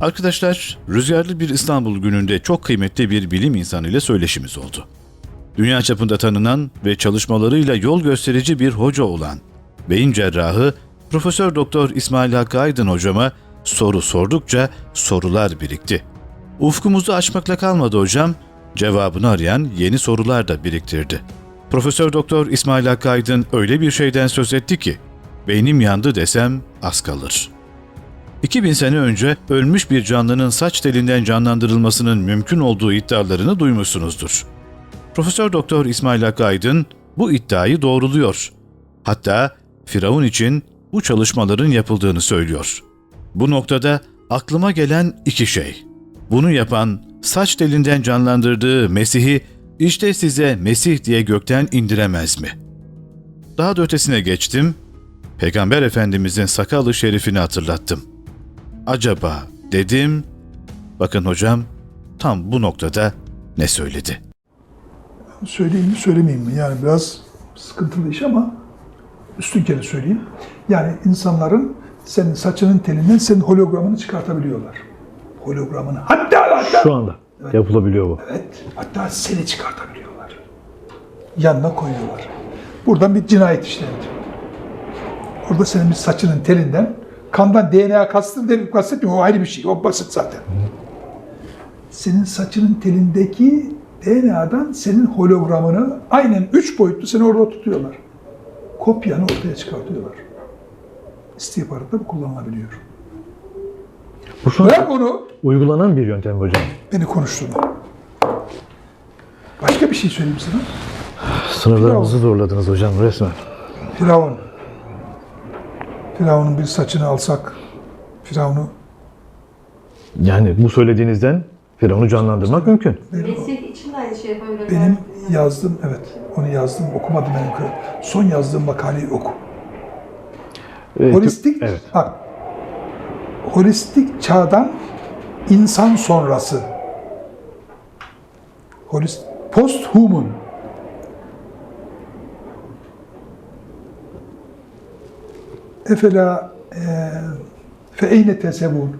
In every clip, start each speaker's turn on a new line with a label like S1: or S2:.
S1: Arkadaşlar, rüzgarlı bir İstanbul gününde çok kıymetli bir bilim insanı ile söyleşimiz oldu. Dünya çapında tanınan ve çalışmalarıyla yol gösterici bir hoca olan beyin cerrahı Profesör Doktor İsmail Hakkı Aydın hocama soru sordukça sorular birikti. Ufkumuzu açmakla kalmadı hocam, cevabını arayan yeni sorular da biriktirdi. Profesör Doktor İsmail Hakkı Aydın öyle bir şeyden söz etti ki, beynim yandı desem az kalır.'' 2000 sene önce ölmüş bir canlının saç telinden canlandırılmasının mümkün olduğu iddialarını duymuşsunuzdur. Profesör Doktor İsmail Hakkı Aydın bu iddiayı doğruluyor. Hatta Firavun için bu çalışmaların yapıldığını söylüyor. Bu noktada aklıma gelen iki şey. Bunu yapan saç telinden canlandırdığı Mesih'i işte size Mesih diye gökten indiremez mi? Daha da ötesine geçtim. Peygamber Efendimizin sakalı şerifini hatırlattım acaba dedim. Bakın hocam tam bu noktada ne söyledi?
S2: Söyleyeyim mi söylemeyeyim mi? Yani biraz sıkıntılı iş ama üstün kere söyleyeyim. Yani insanların senin saçının telinden senin hologramını çıkartabiliyorlar. Hologramını. Hatta hatta.
S3: Şu anda yapılabiliyor bu.
S2: Evet. Hatta seni çıkartabiliyorlar. Yanına koyuyorlar. Buradan bir cinayet işlendi. Orada senin bir saçının telinden kandan DNA demeyip kastetmiyorum. O ayrı bir şey. O basit zaten. Senin saçının telindeki DNA'dan senin hologramını aynen üç boyutlu seni orada tutuyorlar. Kopyanı ortaya çıkartıyorlar. İstihbaratta bu kullanılabiliyor.
S3: Bu şu
S2: Bırak onu,
S3: uygulanan bir yöntem hocam.
S2: beni konuşturma. Başka bir şey söyleyeyim sana.
S3: Sınırlarımızı zorladınız hocam resmen.
S2: Firavun. Firavun'un bir saçını alsak, Firavun'u
S3: Yani bu söylediğinizden Firavun'u canlandırmak mümkün.
S4: Mesih için de aynı şey yapabilir.
S2: benim yazdığım, evet onu yazdım, okumadım benim. Son yazdığım makaleyi oku.
S3: Ee,
S2: Holistik,
S3: Evet.
S2: bak, holistik çağdan insan sonrası. Holist, post-human. Efela e, fe eyne tesebun.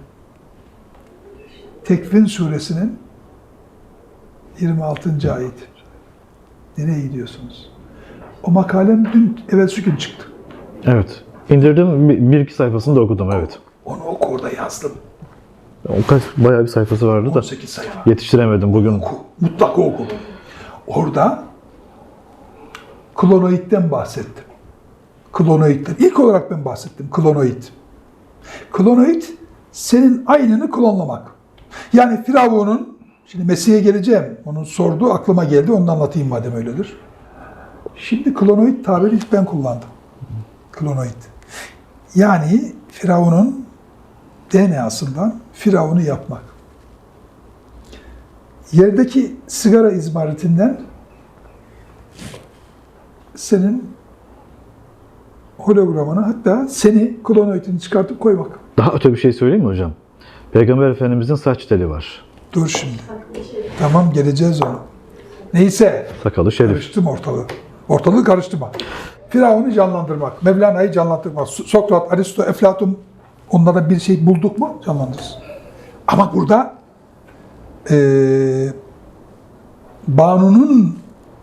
S2: Tekvin suresinin 26. ayet. Nereye gidiyorsunuz? O makalem dün evvelsi gün çıktı.
S3: Evet. İndirdim bir, bir iki sayfasını da okudum evet.
S2: Onu oku orada yazdım.
S3: O kaç bayağı bir sayfası vardı da
S2: 18 sayfa.
S3: yetiştiremedim bugün.
S2: Oku. Mutlaka oku. Orada klonoidden bahsettim. Klonoidden. İlk olarak ben bahsettim. Klonoid. Klonoid senin aynını klonlamak. Yani Firavun'un şimdi Mesih'e geleceğim. Onun sorduğu aklıma geldi. Onu anlatayım madem öyledir. Şimdi klonoid tabiri ilk ben kullandım. Klonoid. Yani Firavun'un DNA'sından Firavun'u yapmak. Yerdeki sigara izmaritinden senin hologramını hatta seni klonoidini çıkartıp koymak.
S3: Daha öte bir şey söyleyeyim mi hocam? Peygamber Efendimizin saç teli var.
S2: Dur şimdi. Tamam geleceğiz ona. Neyse.
S3: Sakalı şerif.
S2: Karıştım ortalığı. Ortalığı karıştırma. Firavun'u canlandırmak, Mevlana'yı canlandırmak, So- Sokrat, Aristo, Eflatun onlara bir şey bulduk mu canlandırırız. Ama burada eee Banu'nun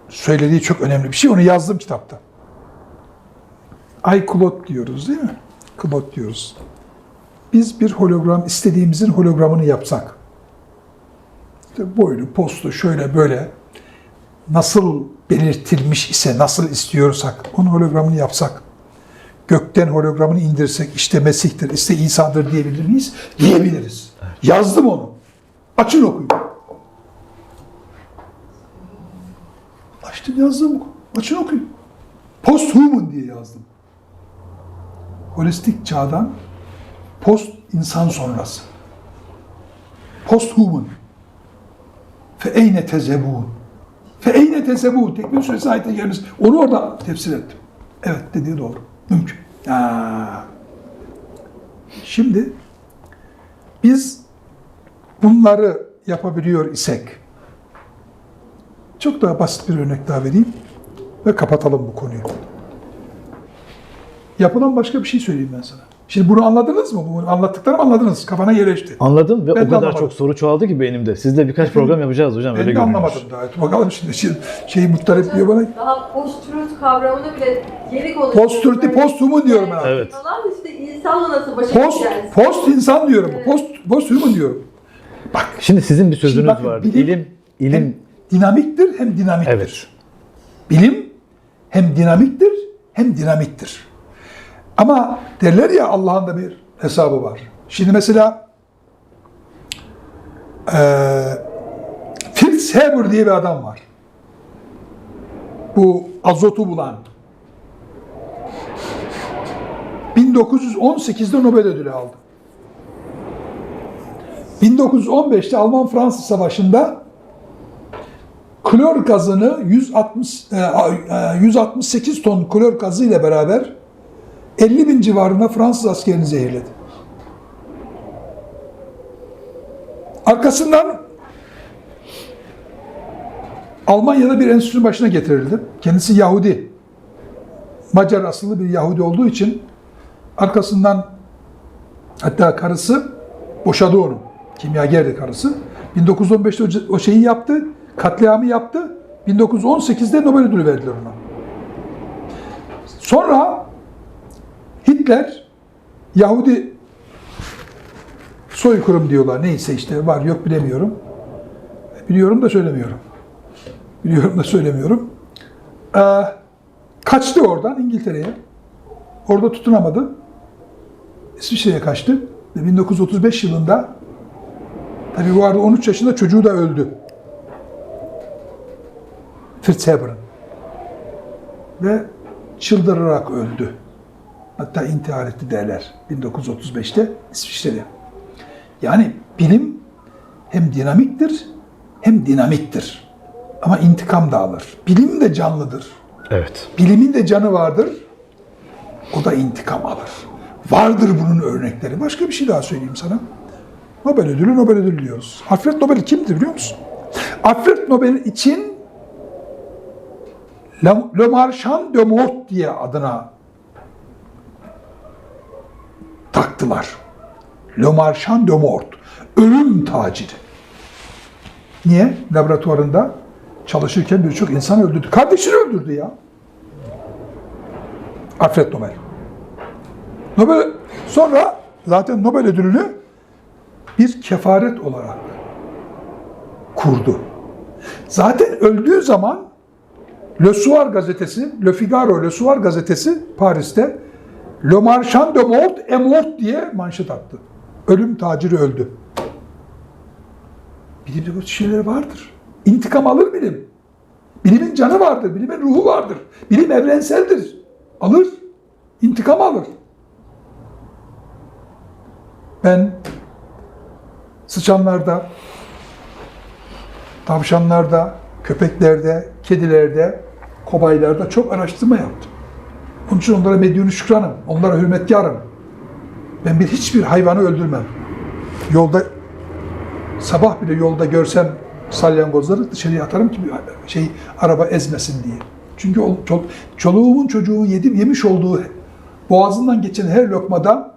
S2: söylediği çok önemli bir şey. Onu yazdım kitapta. Ay Klot diyoruz değil mi? Klot diyoruz. Biz bir hologram, istediğimizin hologramını yapsak, işte boylu, postu, şöyle böyle, nasıl belirtilmiş ise, nasıl istiyorsak, onun hologramını yapsak, gökten hologramını indirsek, işte Mesih'tir, işte İsa'dır diyebilir miyiz? Diyebiliriz. Yazdım onu. Açın okuyun. Açtım yazdım. Açın okuyun. Post-human diye yazdım. Holistik çağdan post insan sonrası. Post-human. Fe eyne tezebun. Fe eyne tezebun. Tekbir suresi ayette gelmiş. Onu orada tefsir ettim. Evet dediği doğru. Mümkün. Ha. Şimdi biz bunları yapabiliyor isek çok daha basit bir örnek daha vereyim ve kapatalım bu konuyu. Yapılan başka bir şey söyleyeyim ben sana. Şimdi bunu anladınız mı? Bunu anlattıklarımı anladınız. Kafana yerleşti.
S3: Anladım ve
S2: Ben
S3: o kadar
S2: anlamadım.
S3: çok soru çoğaldı ki beynimde. Sizle birkaç program yapacağız hocam.
S2: Ben
S3: öyle
S2: de
S3: görünüyor.
S2: anlamadım daha. Bakalım şimdi şey, şeyi muhtarip diyor bana.
S4: Daha post-truth kavramını bile geri konuşuyoruz.
S2: Post-truth'i post-human diyorum ben.
S3: Evet.
S4: Falan işte insanla nasıl başa
S2: Post,
S4: çıkacaksın?
S2: post insan diyorum. Post, post human diyorum. Bak
S3: Şimdi sizin bir sözünüz
S2: bakın,
S3: vardı.
S2: bilim-
S3: İlim, ilim.
S2: hem dinamiktir hem dinamittir.
S3: Evet.
S2: Bilim hem dinamiktir hem dinamittir. Ama derler ya Allah'ın da bir hesabı var. Şimdi mesela eee Fritz Haber diye bir adam var. Bu azotu bulan. 1918'de Nobel ödülü aldı. 1915'te Alman-Fransız Savaşı'nda klor gazını 160 e, e, 168 ton klor gazı ile beraber 50 bin civarında Fransız askerini zehirledi. Arkasından Almanya'da bir enstitünün başına getirildi. Kendisi Yahudi. Macar asıllı bir Yahudi olduğu için arkasından hatta karısı boşadı onu. Kimyagerdi karısı. 1915'te o- şeyi yaptı. Katliamı yaptı. 1918'de Nobel ödülü verdiler ona. Sonra Hitler Yahudi soykırım diyorlar. Neyse işte var yok bilemiyorum. Biliyorum da söylemiyorum. Biliyorum da söylemiyorum. Ee, kaçtı oradan İngiltere'ye. Orada tutunamadı. İsviçre'ye kaçtı. Ve 1935 yılında tabii bu arada 13 yaşında çocuğu da öldü. Fritz Haber'ın. Ve çıldırarak öldü. Hatta intihar etti derler 1935'te İsviçre'de. Yani bilim hem dinamiktir hem dinamittir. Ama intikam da alır. Bilim de canlıdır.
S3: Evet.
S2: Bilimin de canı vardır. O da intikam alır. Vardır bunun örnekleri. Başka bir şey daha söyleyeyim sana. Nobel ödülü Nobel ödülü diyoruz. Alfred Nobel kimdi biliyor musun? Alfred Nobel için Le, Marchand de Mort diye adına taktılar. Le Marchand de Mort. Ölüm taciri. Niye? Laboratuvarında çalışırken birçok insan öldürdü. Kardeşini öldürdü ya. Alfred Nobel. Nobel sonra zaten Nobel ödülünü bir kefaret olarak kurdu. Zaten öldüğü zaman Le Soir gazetesi, Le Figaro Le Soir gazetesi Paris'te Le Marchand de Mort est mort diye manşet attı. Ölüm taciri öldü. Bilimde bu şeyler vardır. İntikam alır bilim. Bilimin canı vardır, bilimin ruhu vardır. Bilim evrenseldir. Alır, intikam alır. Ben sıçanlarda, tavşanlarda, köpeklerde, kedilerde, kobaylarda çok araştırma yaptım. Onun için onlara medyunu şükranım, onlara hürmetkarım. Ben bir hiçbir hayvanı öldürmem. Yolda sabah bile yolda görsem salyangozları dışarıya atarım ki şey araba ezmesin diye. Çünkü o, çol, çoluğumun çocuğun yedim yemiş olduğu boğazından geçen her lokmada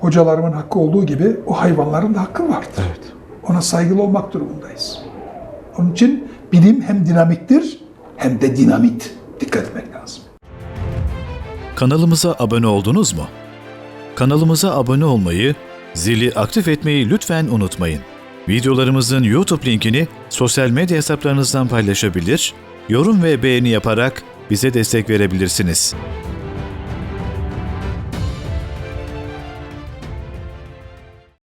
S2: hocalarımın hakkı olduğu gibi o hayvanların da hakkı vardır.
S3: Evet.
S2: Ona saygılı olmak durumundayız. Onun için bilim hem dinamiktir hem de dinamit. Dikkat etmek.
S1: Kanalımıza abone oldunuz mu? Kanalımıza abone olmayı, zili aktif etmeyi lütfen unutmayın. Videolarımızın YouTube linkini sosyal medya hesaplarınızdan paylaşabilir, yorum ve beğeni yaparak bize destek verebilirsiniz.